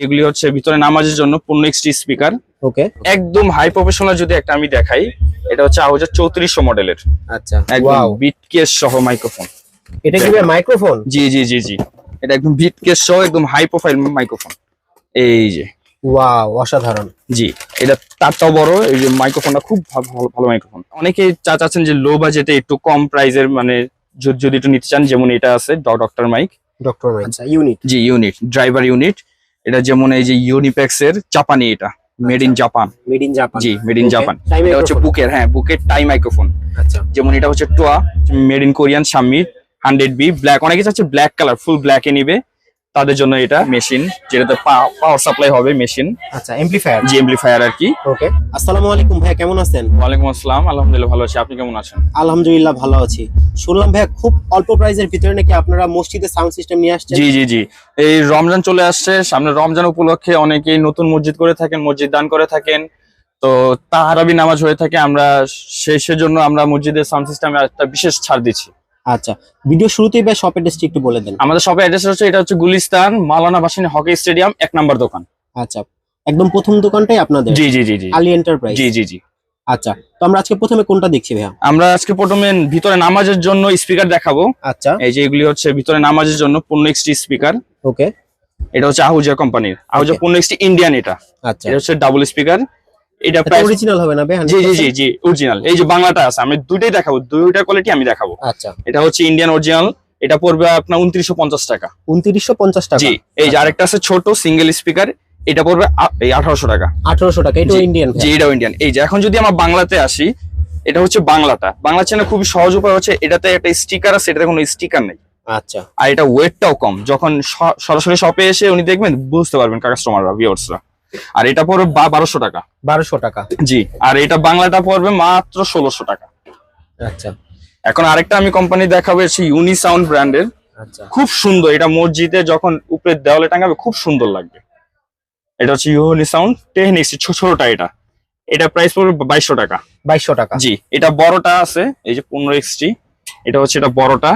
এগুলি হচ্ছে ভিতরে নামাজের জন্য পূর্ণ এক্সটি স্পিকার ওকে একদম হাই প্রফেশনাল যদি একটা আমি দেখাই এটা হচ্ছে আহুজার চৌত্রিশশো মডেলের আচ্ছা একদম ওয়াও বিট কেস সহ মাইক্রোফোন এটা কি মাইক্রোফোন জি জি জি জি। এটা একদম বিট কেস সহ একদম হাই প্রোফাইল মাইক্রোফোন এই যে। ওয়াও অসাধারণ। জি এটা তারটাও বড় এই যে মাইক্রোফোনটা খুব ভালো ভালো- মাইক্রোফোন অনেকে চা চাচ্ছেন যে লো বাজেটে একটু কম প্রাইজের মানে যদি একটু নিতে চান যেমন এটা আছে ডক্টর মাইক ডক্টর আচ্ছা ইউনিট জি ইউনিট ড্রাইভার ইউনিট এটা যেমন এই যে ইউনিপ্যাক্স এর জাপানি এটা made in Japan made in Japan G made in Japan এটা হচ্ছে বুকের হ্যাঁ বুকের টাই মাইক্রোফোন আচ্ছা। যেমন এটা হচ্ছে TOA made in Korean Sammi hundred B black অনেকে চাচ্ছে ব্ল্যাক কালার ফুল ব্ল্যাক এ নিবে। তাদের জন্য এটা মেশিন যেটাতে পাওয়ার সাপ্লাই হবে মেশিন। আচ্ছা এমপ্লিফায়ার জি এমপ্লিফায়ার আর কি। ওকে। আসসালামু আলাইকুম ভাইয়া কেমন আছেন? ওয়ালাইকুম আসসালাম আলহামদুলিল্লাহ ভালো আছি। আপনি কেমন আছেন? আলহামদুলিল্লাহ ভালো আছি। শুনলাম ভাইয়া খুব অল্প প্রাইসের ভিতরে নাকি আপনারা মসজিদে সাউন্ড সিস্টেম নিয়ে আসছেন? জি জি জি। এই রমজান চলে আসছে সামনে রমজান উপলক্ষে অনেকেই নতুন মসজিদ করে থাকেন মসজিদ দান করে থাকেন। তো তাহারাবি নামাজ হয়ে থাকে আমরা সে- সেজন্য আমরা মসজিদের সাউন্ড সিস্টেমে একটা বিশেষ ছাড় দিচ্ছি। আচ্ছা ভিডিও শুরুতেই ভাই শপ অ্যাড্রেসটি একটু বলে দেন। আমাদের শপের অ্যাড্রেস হচ্ছে এটা হচ্ছে গুলিস্তান মালানা বাসিনী হকি স্টেডিয়াম এক নম্বর দোকান। আচ্ছা একদম প্রথম দোকানটাই আপনাদের? জি জি জি জি। আলী এন্টারপ্রাইজ জি জি জি। আচ্ছা তো আমরা আজকে প্রথমে কোনটা দেখছি ভাইয়া? আমরা আজকে প্রথমে ভিতরে নামাজের জন্য স্পিকার দেখাবো। আচ্ছা। এই যে এগুলি হচ্ছে ভিতরে নামাজের জন্য পূর্ণ এক্সটি স্পিকার ওকে এটা হচ্ছে আহুজা কোম্পানির। আহুজা. পূর্ণ এক্সটি ইন্ডিয়ান এটা। আচ্ছা। এটা হচ্ছে ডাবল স্পিকার এটা অরিজিনাল হবে না জি জি জি জি অরিজিনাল এই যে বাংলাটা আছে আমি দুইটাই দেখাবো দুইটা কোয়ালিটি আমি দেখাবো। আচ্ছা। এটা হচ্ছে ইন্ডিয়ান অরিজিনাল এটা পড়বে আপনার উনত্রিশশো পঞ্চাশ টাকা। উনত্রিশশো পঞ্চাশ টাকা। জি এই যে আরেকটা আছে ছোট সিঙ্গেল স্পিকার এটা পড়বে এই আঠারোশো টাকা। আঠারোশো টাকা এটা জি, ইন্ডিয়ান জি এটাও ইন্ডিয়ান এই যে এখন যদি আমরা বাংলাতে আসি এটা হচ্ছে বাংলাটা। বাংলা চ্যানেল খুবই সহজ উপায় হচ্ছে এটাতে একটা স্টিকার আছে এটাতে কোনো স্টিকার নেই। আচ্ছা। আর এটা ওয়েটটাও কম। যখন সরাসরি শপে এসে উনি দেখবেন বুঝতে পারবেন কাস্টমাররা ভিউয়ার্সরা আর এটা পড়বে বারোশো টাকা। বারোশো টাকা। জি আর এটা বাংলাটা পড়বে মাত্র ষোলোশো টাকা। আচ্ছা। এখন আরেকটা আমি কোম্পানি দেখাবো হচ্ছে ইউনি সাউন্ড ব্র্যান্ডের আচ্ছা। খুব সুন্দর এটা মসজিদে যখন উপরে দেওয়ালে টাঙাবে খুব সুন্দর লাগবে। এটা হচ্ছে ইউনি সাউন্ড টেকনিক্স ছোটটা এটা। এটা প্রাইস পড়বে বাইশশো টাকা। বাইশশো টাকা। জি এটা বড়টা আছে এই যে পনেরো এক্সটি এটা হচ্ছে এটা বড়টা।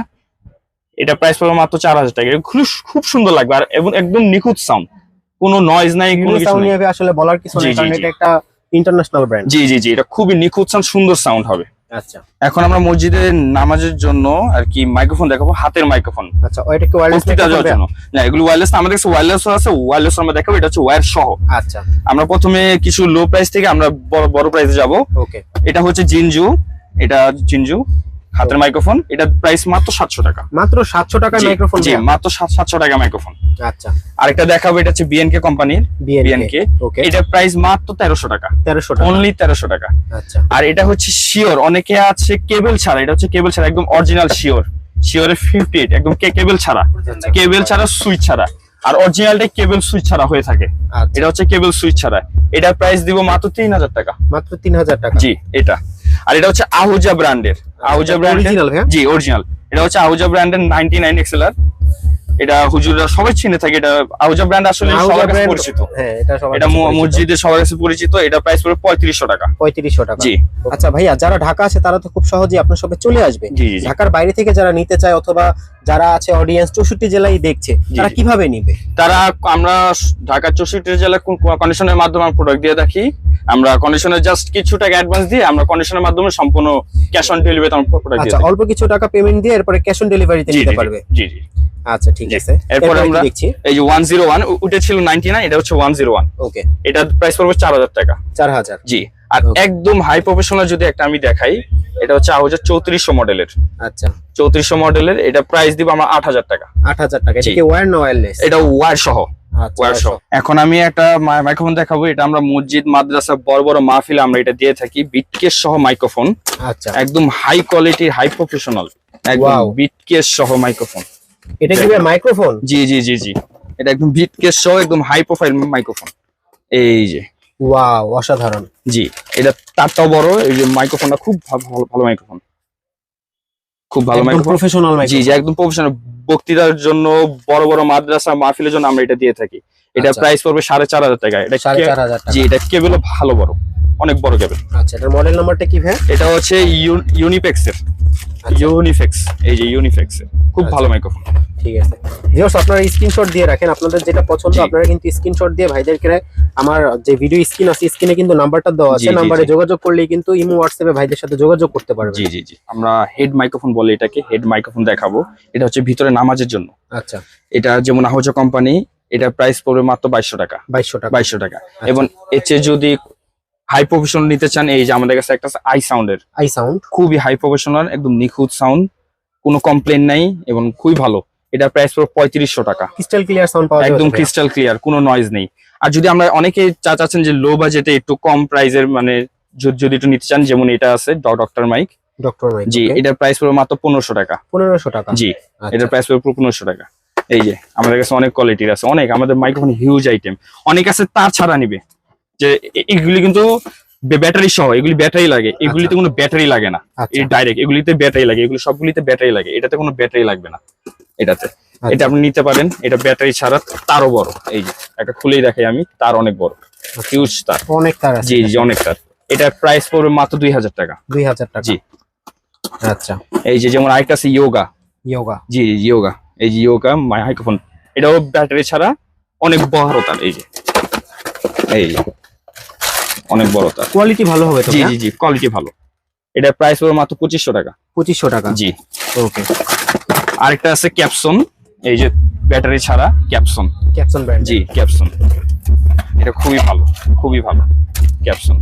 এটা প্রাইস পড়বে মাত্র চার হাজার টাকা। খুব খুব সুন্দর লাগবে আর এবং একদম নিখুঁত সাউন্ড কোনো নয়েজ নাই কোনো কিছু নাই। আসলে বলার কিছু নেই কারণ এটা একটা ইন্টারন্যাশনাল ব্র্যান্ড জি জি জি এটা খুবই নিখুঁত সাউন্ড সুন্দর সাউন্ড হবে। আচ্ছা। এখন আমরা মসজিদে নামাজের জন্য আর কি মাইক্রোফোন দেখাবো হাতের মাইক্রোফোন আচ্ছা ওইটা কি ওয়্যারলেস বক্তৃতা দেওয়ার জন্য। না এগুলো ওয়্যারলেস আমাদের কাছে ওয়্যারলেস আছে ওয়্যারলেস আমরা দেখাবো এটা হচ্ছে ওয়্যার সহ। আচ্ছা। আমরা প্রথমে কিছু লো প্রাইস থেকে আমরা বড় বড় প্রাইসে যাব। ওকে এটা হচ্ছে জিনজু এটা জিনজু। হাতের মাইক্রোফোন এটা প্রাইস মাত্র সাতশো টাকা। মাত্র সাতশো টাকা মাইক্রোফোন জি মাত্র সাতশো টাকা মাইক্রোফোন আচ্ছা। আরেকটা দেখাবো এটা হচ্ছে বিএনকে কোম্পানির বিএনকে এটা প্রাইস মাত্র তেরোশো টাকা। তেরোশো টাকা। অনলি তেরোশো টাকা। আচ্ছা। আর এটা হচ্ছে শিওর অনেকে আছে কেবল ছাড়া এটা হচ্ছে কেবল ছাড়া একদম অরিজিনাল শিওর শিওরের ফিফটি এইট একদম কেবল ছাড়া। কেবল ছাড়া সুইচ ছাড়া। আর অরিজিনালটাই কেবল সুইচ ছাড়া হয়ে থাকে। আচ্ছা। এটা হচ্ছে কেবল সুইচ ছাড়া। এটা প্রাইস দিব মাত্র তিন হাজার টাকা। মাত্র তিন হাজার টাকা। জি এটা। আর এটা হচ্ছে আহুজা ব্র্যান্ডের আহুজা ব্র্যান্ডের হ্যাঁ? জি অরিজিনাল এটা হচ্ছে আউজা ব্র্যান্ডের নাইনটি নাইন এক্সেলার এটা হুজুররা সবাই চিনে থাকে এটা আহুজা ব্র্যান্ড আসলে সবার কাছে পরিচিত। হ্যাঁ এটা সবার। মসজিদে সবার কাছে পরিচিত এটা প্রাইস পড়বে পঁয়ত্রিশশো টাকা। পঁয়ত্রিশশো টাকা। জি। আচ্ছা ভাইয়া যারা ঢাকা আছে তারা তো খুব সহজেই আপনার সবে চলে আসবে। ঢাকার বাইরে থেকে যারা নিতে চায় অথবা যারা আছে অডিয়েন্স চৌষট্টি জেলায় দেখছে তারা কীভাবে নিবে? তারা আমরা ঢাকা চৌষট্টি জেলায় কন্ডিশনের মাধ্যমে প্রোডাক্ট দিয়ে থাকি আমরা কন্ডিশনের জাস্ট কিছু টাকা অ্যাডভান্স দিয়ে আমরা কন্ডিশনের মাধ্যমে সম্পূর্ণ ক্যাশ অন ডেলিভারি আমরা প্রোডাক্ট দিয়ে আচ্ছা অল্প কিছু টাকা পেমেন্ট দিয়ে এরপরে ক্যাশ অন ডেলিভারিতে নিতে পারবে। জি জি। আচ্ছা ঠিক। আছে। এরপরে আমরা- দেখছি? এই যে ওয়ান জিরো ওয়ান ওটা ছিল নাইনটি নাইন এটা হচ্ছে ওয়ান জিরো ওয়ান ওকে। এটা প্রাইস পড়বে চার হাজার টাকা। চার হাজার। জি। আর একদম হাই প্রফেশনাল যদি একটা আমি দেখাই এটা হচ্ছে আহুজার চৌত্রিশশো মডেলের আচ্ছা। চৌত্রিশশো মডেলের এটা প্রাইস দিব আমরা আট হাজার টাকা। আট হাজার টাকা। এটা। কি ওয়্যার না ওয়্যারলেস এটা সহ। আচ্ছা সহ। এখন আমি একটা মাইক্রোফোন দেখাবো এটা আমরা মসজিদ মাদ্রাসা বড় বড় মাহফিলে আমরা এটা দিয়ে থাকি বিটকেস সহ মাইক্রোফোন আচ্ছা। একদম হাই কোয়ালিটির হাই প্রফেশনাল একদম. বিটকেস সহ মাইক্রোফোন এটা কি মাইক্রোফোন? জি জি জি জি। এটা একদম বিটকেস সহ একদম হাই প্রোফাইল মাইক্রোফোন। এই যে। ওয়াও অসাধারণ। জি এটা তারটাও বড় এই যে মাইক্রোফোনটা খুব ভালো ভালো- মাইক্রোফোন। খুব ভালো মাইক্রোফোন। প্রফেশনাল মাইক্রোফোন জি জি একদম প্রফেশনাল বক্তৃতার জন্য বড় বড় মাদ্রাসা মাহফিলের জন্য আমরা এটা দিয়ে থাকি। এটা আচ্ছা। প্রাইস পড়বে সাড়ে চার হাজার টাকা। এটা জি এটা কেবল ভালো বড়। অনেক বড় কেবল আচ্ছা এটার মডেল নাম্বারটা কি ভাই এটা হচ্ছে ইউনিফেক্স এর আচ্ছা। ইউনিফেক্স এই যে ইউনিফেক্স খুব ভালো মাইক্রোফোন ঠিক আছে। ভিউয়ার্স আপনারা স্ক্রিনশট দিয়ে রাখেন। আপনাদের যেটা পছন্দ আপনারা কিন্তু স্ক্রিনশট দিয়ে ভাইদেরকে আমার যে ভিডিও স্ক্রিন আছে স্ক্রিনে কিন্তু নাম্বারটা দেওয়া আছে। নাম্বারে যোগাযোগ করলেই কিন্তু ইমো হোয়াটসঅ্যাপে ভাইদের সাথে যোগাযোগ করতে পারবেন। জি জি জি। আমরা হেড মাইক্রোফোন বলে এটাকে হেড মাইক্রোফোন দেখাবো। এটা হচ্ছে ভিতরে নামাজের জন্য। আচ্ছা। এটা যেমন আহজ কোম্পানি এটা প্রাইস পড়বে মাত্র বাইশশো টাকা। বাইশশো টাকা। বাইশশো টাকা। এবং এর চেয়ে যদি হাই প্রফেশনাল নিতে চান এই যে আমাদের কাছে একটা আই সাউন্ডের আই সাউন্ড খুবই হাই প্রফেশনাল একদম নিখুঁত সাউন্ড কোনো কমপ্লেন নাই এবং খুবই ভালো। এটা প্রাইস পড়বে পঁয়ত্রিশশো টাকা। ক্রিস্টাল ক্লিয়ার সাউন্ড পাওয়া একদম ক্রিস্টাল ক্লিয়ার কোনো নয়েজ নেই। আর যদি আমরা অনেকে চা চাচ্ছেন যে লো বাজেটে একটু কম প্রাইসের মানে যদি যদি একটু নিতে চান যেমন এটা আছে ডক্টর মাইক ডক্টর মাইক জি এটার প্রাইস পড়বে মাত্র পনেরোশো টাকা। পনেরোশো টাকা। জি আচ্ছা। এটার প্রাইস পড়বে পনেরোশো টাকা। এই যে আমাদের কাছে অনেক কোয়ালিটির আছে। অনেক আমাদের মাইক্রোফোন হিউজ আইটেম অনেক আছে তার ছাড়া নিবে। যে এগুলি কিন্তু ব্যাটারি সহ এগুলি ব্যাটারি লাগে। এগুলিতে কোনো ব্যাটারি লাগে না। আচ্ছা। এই ডাইরেক্ট এগুলিতে ব্যাটারি লাগে এগুলি সবগুলিতে ব্যাটারি লাগে। এটাতে কোনো ব্যাটারি লাগবে না এটাতে। আচ্ছা। এটা আপনি নিতে পারেন এটা ব্যাটারি ছাড়া তারও বড়। এই যে একটা খুলেই দেখাই আমি তার অনেক বড়। হিউজ তার। অনেক তার জি জি অনেক তার। এটার প্রাইস পড়বে মাত্র দুই হাজার টাকা। দুই হাজার টাকা। জি। আচ্ছা। এই যে যেমন আরেকটা আছে ইয়োগা ইয়োগা জি ইয়োগা এই যে ইয়োগা মাইক্রোফোন এটাও ব্যাটারি ছাড়া অনেক বড় তার এই যে। এই যে। অনেক বড় তার। কোয়ালিটি ভালো হবে তো জি জি জি কোয়ালিটি ভালো। এটার প্রাইস পড়বে মাত্র পঁচিশশো টাকা। পঁচিশশো টাকা? জি। ওকে আরেকটা আছে ক্যাপসন এই যে ব্যাটারি ছাড়া ক্যাপসন ক্যাপসন ব্র্যান্ড জি ক্যাপসন এটা খুবই ভালো খুবই ভালো ক্যাপসন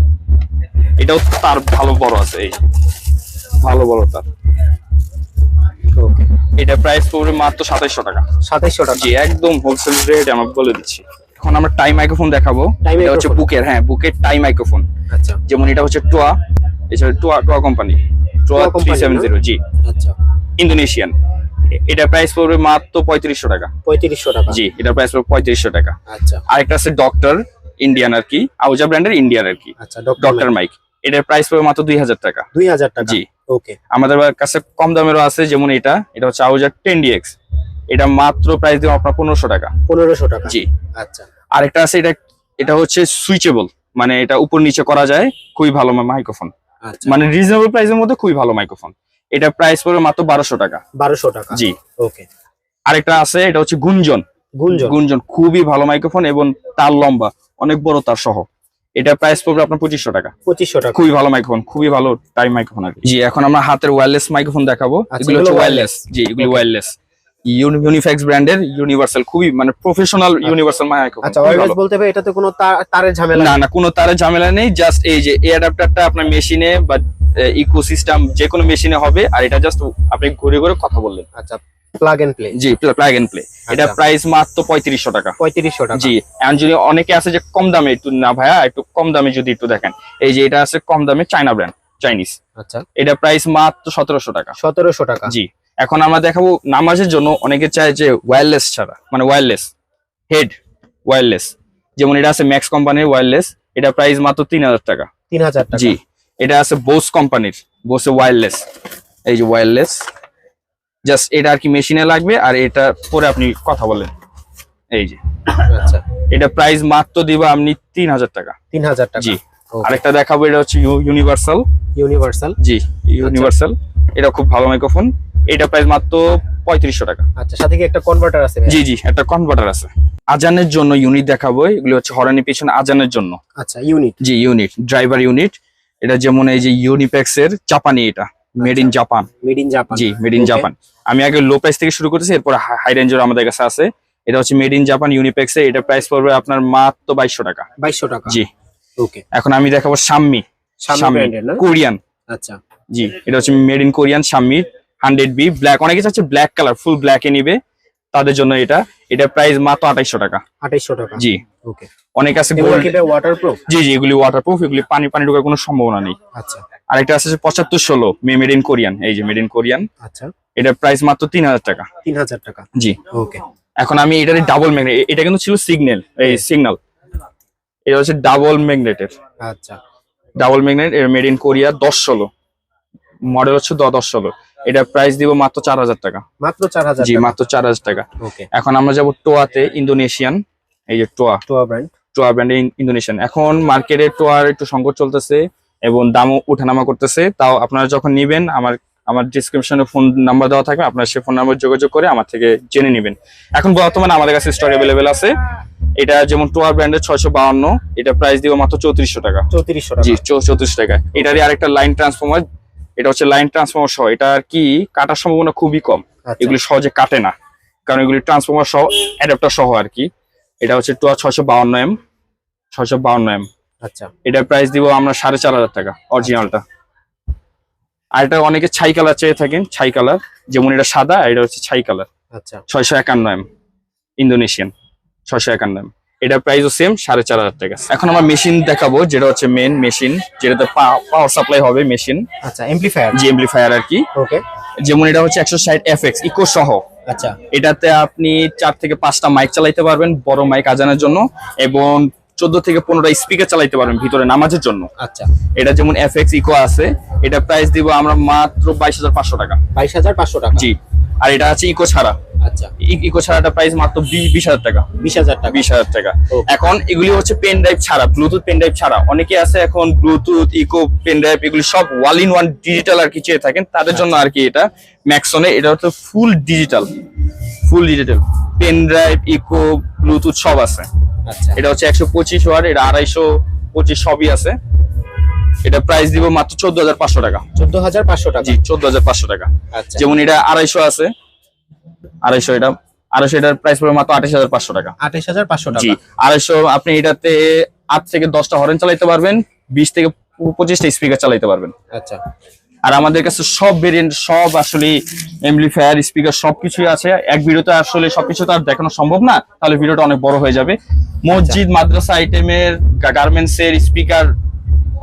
এটাও তার ভালো বড় আছে এই ভালো বড় তার। ওকে এটা প্রাইস পড়বে মাত্র সাতাইশশো টাকা। সাতাইশশো টাকা। জি একদম হোলসেল রেট আমরা বলে দিচ্ছি। এখন আমরা টাই মাইক্রোফোন দেখাবো। এটা হচ্ছে বুকের হ্যাঁ বুকের টাই মাইক্রোফোন আচ্ছা। যেমন এটা হচ্ছে টোয়া এছাড়া TOA TOA company TOA three seven? Zero জি। আচ্ছা। ইন্দোনেশিয়ান এটা প্রাইস পড়বে মাত্র পঁয়ত্রিশশো টাকা। পঁয়ত্রিশশো টাকা। জি এটা প্রাইস পড়বে পঁয়ত্রিশশো টাকা। আচ্ছা। আরেকটা আছে ডক্টর ইন্ডিয়ান আর কি আউজা ব্র্যান্ডের ইন্ডিয়ান আর কি। আচ্ছা ডক্টর ডক্টর মাইক এটার প্রাইস পড়বে মাত্র দুই হাজার টাকা। দুই হাজার টাকা। জি। ওকে আমাদের কাছে কম দামেরও আছে যেমন এটা। এটা হচ্ছে আউজা টেন ডিএক্স এটা মাত্র প্রাইস দেবো আপনার পনেরোশো টাকা। পনেরোশো টাকা। জি। আচ্ছা। আরেকটা আছে এটা এটা হচ্ছে সুইচেবল মানে এটা উপর নিচে করা যায় খুবই ভালো মাইক্রোফোন আচ্ছা। মানে রিজনেবল প্রাইসের মধ্যে খুবই ভালো মাইক্রোফোন এটা প্রাইস পড়বে মাত্র বারোশো টাকা। বারোশো টাকা। জি। ওকে। আরেকটা আছে এটা হচ্ছে গুঞ্জন। গুঞ্জন। গুঞ্জন খুবই ভালো মাইক্রোফোন এবং তার লম্বা অনেক বড় তার সহ। এটা প্রাইস পড়বে আপনার পঁচিশশো টাকা। পঁচিশশো টাকা। খুবই ভালো মাইক্রোফোন খুবই ভালো টাইম মাইক্রোফোন আর জি এখন আমরা হাতের ওয়্যারলেস মাইক্রোফোন দেখাবো। আচ্ছা, এগুলো হচ্ছে ওয়্যারলেস জি এগুলো. ওয়্যারলেস ইউনিফ্যাক্স ব্র্যান্ডের ইউনিভার্সাল খুবই মানে প্রফেশনাল ইউনিভার্সাল মাইক্রোফোন আচ্ছা ওয়্যারলেস বলতে হবে এটাতে কোনো তার- তারের ঝামেলা না না কোনো তারের ঝামেলা নেই জাস্ট এই যে এই অ্যাডাপ্টারটা আপনার মেশিনে বা ইকোসিস্টেম যে কোনো মেশিনে হবে আর এটা জাস্ট আপনি ঘুরে ঘুরে কথা বললেন। আচ্ছা প্লাগ এন্ড প্লে জি প্লাগ এন্ড প্লে এটা আচ্ছা। প্রাইস মাত্র পঁয়ত্রিশশো টাকা। পঁয়ত্রিশশো টাকা। জি এখন যদি অনেকে আছে যে কম দামে একটু না ভাইয়া একটু কম দামে যদি একটু দেখেন এই যে এটা আছে কম দামে চায়না ব্র্যান্ড চাইনিজ আচ্ছা। এটা প্রাইস মাত্র সতেরোশো টাকা। সতেরোশো টাকা। জি। এখন আমরা দেখাবো নামাজের জন্য অনেকে চায় যে ওয়্যারলেস ছাড়া মানে ওয়্যারলেস হেড ওয়্যারলেস যেমন এটা আছে ম্যাক্স কোম্পানির ওয়্যারলেস এটা প্রাইস মাত্র তিন হাজার টাকা। তিন হাজার টাকা। জি এটা আছে বোস কোম্পানির বোসে ওয়্যারলেস এই যে ওয়্যারলেস জাস্ট এটা আর কি মেশিনে লাগবে আর এটা পরে আপনি কথা বলেন। এই যে। আচ্ছা। এটা প্রাইস মাত্র দিবা আপনি তিন হাজার টাকা। তিন হাজার টাকা। জি। আরেকটা দেখাবো এটা হচ্ছে ইউনিভার্সাল ইউনিভার্সাল জি ইউনিভার্সাল এটা খুব ভালো মাইক্রোফোন এটা প্রাইস মাত্র পঁয়ত্রিশশো টাকা। আচ্ছা সাথে কি একটা কনভার্টার আছে জি জি একটা কনভার্টার আছে। আজানের জন্য ইউনিট দেখাবো এগুলো হচ্ছে হরানি পিছনে আজানের জন্য। আচ্ছা ইউনিট জি ইউনিট ড্রাইভার ইউনিট এটা যেমন এই যে ইউনিপ্যাক্স এর জাপানি এটা made in Japan made in Japan G made in Japan আমি আগে লো প্রাইস থেকে শুরু করেছি এরপর হাই রেঞ্জের আমাদের কাছে আছে। এটা হচ্ছে মেড ইন জাপান ইউনিপ্যাক্স এর এটা প্রাইস পড়বে আপনার মাত্র বাইশশো টাকা। বাইশশো টাকা। জি। ওকে এখন আমি দেখাবো সাম্মি না? কোরিয়ান আচ্ছা। জি এটা হচ্ছে made in Korean Sammi hundred B black. অনেকে চাচ্ছে ব্ল্যাক কালার ফুল ব্ল্যাক এ নিবে। তাদের জন্য এটা। এটা প্রাইস মাত্র আঠাইশশো টাকা। আঠাইশশো টাকা। জি। ওকে। অনেক আছে এগুলো গোল্ড কি ওয়াটার প্রুফ জি জি এগুলি ওয়াটারপ্রুফ এগুলি পানি পানি ঢোকার কোনো সম্ভাবনা নেই। আচ্ছা। আরেকটা আছে পঁচাত্তর ষোলো মেড ইন কোরিয়ান এই যে মেড ইন কোরিয়ান আচ্ছা। এটার প্রাইস মাত্র তিন হাজার টাকা। তিন হাজার টাকা। জি। ওকে। এখন আমি এটার ডাবল ম্যাগনেট এটা কিন্তু ছিল সিগন্যাল এই সিগন্যাল এটা হচ্ছে ডাবল ম্যাগনেটের আচ্ছা। Double magnet made in Korea দশ ষোলো। মডেল হচ্ছে দশ ষোলো। এটা প্রাইস দিব মাত্র চার হাজার টাকা। মাত্র চার হাজার জি মাত্র চার হাজার টাকা। এখন আমরা যাব টোয়াতে ইন্দোনেশিয়ান। এই যে টোয়া। টোয়া ব্র্যান্ড টোয়ার ব্র্যান্ড ইন্দোনেশিয়ান এখন মার্কেটে টোয়ার একটু সংকট চলতেছে এবং দামও উঠানামা করতেছে। তাও আপনারা যখন নিবেন আমার আমার ডিসক্রিপশনে ফোন নাম্বার দেওয়া থাকবে আপনারা সেই ফোন নাম্বার যোগাযোগ করে আমার থেকে জেনে নেবেন। এখন বর্তমানে আমাদের কাছে স্টক অ্যাভেলেবেল আছে। এটা যেমন টোয়ার ব্র্যান্ডের ছয়শো বাউন্ন এটা প্রাইস দিব মাত্র চৌত্রিশশো টাকা। চৌত্রিশশো জি টাকা চৌ- চৌত্রিশ টাকা। এটারই আরেকটা লাইন ট্রান্সফর্মার এটা হচ্ছে লাইন ট্রান্সফর্মার সহ। এটা আর কি কাটার সম্ভাবনা খুবই কম। আচ্ছা, এগুলি সহজে কাটে না। কারণ এগুলি ট্রান্সফর্মার সহ অ্যাডাপ্টার সহ আর কি। এটা হচ্ছে টু ছয়শো বাউন্ন এম ছয়শো বাউন্ন এম। আচ্ছা। এটার প্রাইস দিব আমরা সাড়ে চার হাজার টাকা অরিজিনালটা। আর এটা অনেকে ছাই কালার চেয়ে থাকেন ছাই কালার। যেমন এটা সাদা এটা হচ্ছে ছাই কালার। আচ্ছা। ছয়শো একান্ন এম ইন্দোনেশিয়ান ছয়শো একান্ন এম। এটার প্রাইসও সেম সাড়ে চার হাজার টাকা। এখন আমরা মেশিন দেখাবো যেটা হচ্ছে মেন মেশিন যেটাতে পাওয়ার সাপ্লাই হবে মেশিন আচ্ছা এমপ্লিফায়ার জি এমপ্লিফায়ার আর কি। ওকে যেমন এটা হচ্ছে একশো ষাট এফ এক্স ইকো সহ। আচ্ছা। এটাতে আপনি চার থেকে পাঁচটা মাইক চালাইতে পারবেন বড় মাইক আজানের জন্য এবং চোদ্দ থেকে পনেরোটা স্পিকার চালাইতে পারবেন ভিতরে নামাজের জন্য। আচ্ছা। এটা যেমন এফ এক্স ইকো আছে এটা প্রাইস দিব আমরা মাত্র বাইশ হাজার পাঁচশো টাকা। বাইশ হাজার পাঁচশো টাকা। জি আর এটা আছে ইকো ছাড়া। আচ্ছা। ইকো ছাড়াটা প্রাইস মাত্র বিশ হাজার টাকা। বিশ হাজার টাকা। বিশ হাজার টাকা। এখন এগুলি হচ্ছে পেন ড্রাইভ ছাড়া ব্লুটুথ পেন ড্রাইভ ছাড়া। অনেকে আছে এখন ব্লুটুথ ইকো পেন ড্রাইভ এগুলি সব ওয়াল ইন ওয়ান ডিজিটাল আর কি চেয়ে থাকেন। তাদের জন্য আর কি এটা ম্যাক্সনে এটা হচ্ছে full digital full digital pen drive echo Bluetooth সব আছে। আচ্ছা। এটা হচ্ছে একশো পঁচিশ ওয়াট এটা আড়াইশো পঁচিশ সবই আছে। এটা প্রাইস দিব মাত্র চোদ্দ হাজার পাঁচশো টাকা। চোদ্দ হাজার পাঁচশো টাকা। জি চোদ্দ হাজার পাঁচশো টাকা। আচ্ছা। যেমন এটা আড়াইশো আছে। আড়াইশো এটা আড়াইশো এটার প্রাইস পড়বে মাত্র আঠাশ হাজার পাঁচশো টাকা। আঠাশ হাজার পাঁচশো টাকা। আড়াইশো আপনি এটাতে আট থেকে দশটা হরেন চালাইতে পারবেন বিশ থেকে পঁচিশটা স্পিকার চালাইতে পারবেন। আচ্ছা। আর আমাদের কাছে সব ভেরিয়েন্ট সব আসলে এমপ্লিফায়ার স্পিকার সবকিছুই আছে। এক ভিডিওতে আসলে সবকিছু তো আর দেখানো সম্ভব না তাহলে ভিডিওটা অনেক বড় হয়ে যাবে। মসজিদ মাদ্রাসা আইটেমের গার্মেন্টস এর স্পিকার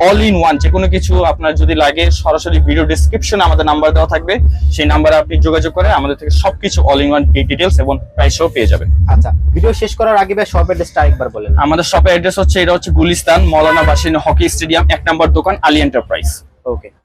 অল ইন ওয়ান যে কোনো কিছু আপনার যদি লাগে সরাসরি ভিডিও ডিসক্রিপশনে আমাদের নাম্বার দেওয়া থাকবে। সেই নাম্বারে আপনি যোগাযোগ করে আমাদের থেকে সবকিছু অল ইন ওয়ান ডিটেলস এবং প্রাইসও পেয়ে যাবেন। আচ্ছা ভিডিও শেষ করার আগে ভাই শপ অ্যাড্রেসটা আরেকবার বলেন। আমাদের শপের অ্যাড্রেস হচ্ছে এটা হচ্ছে গুলিস্তান মৌলানা বাসিন হকি স্টেডিয়াম এক নম্বর দোকান আলী এন্টারপ্রাইজ ওকে